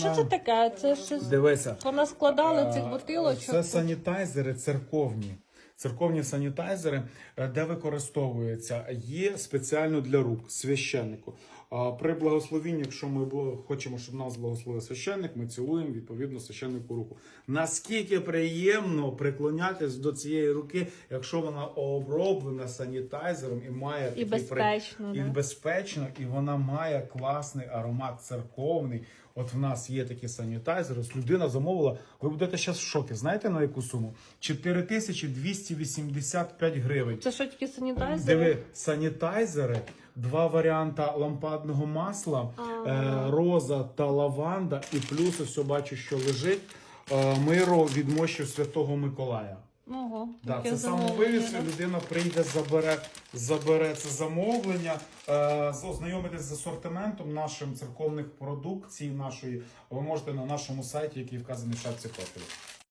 Що це таке? Це щось Дивися. понаскладали цих Е, бутилочок. Це санітайзери церковні. Церковні санітайзери, е, де використовується, є спеціально для рук священнику. При благословінні, якщо ми хочемо, щоб нас благословив священник, ми цілуємо відповідно священнику руку. Наскільки приємно приклонятись до цієї руки, якщо вона оброблена санітайзером і має І такий при- безпечно, і безпечно, і вона має класний аромат церковний. От в нас є такі санітайзери. Людина замовила. Ви будете зараз в шокі. Знаєте на яку суму? 4285 гривень. Це що такі санітайзери? Диви, санітайзери, два варіанти лампадного масла, е, роза та лаванда, і плюс ось бачу, що лежить е, миро від мощів Святого Миколая. Ого, Да, це самовивіз, людина прийде, забере, забере це замовлення, е, ознайомитись з асортиментом нашим церковних продукцій нашої. Ви можете на нашому сайті, який вказаний в шапці профілю.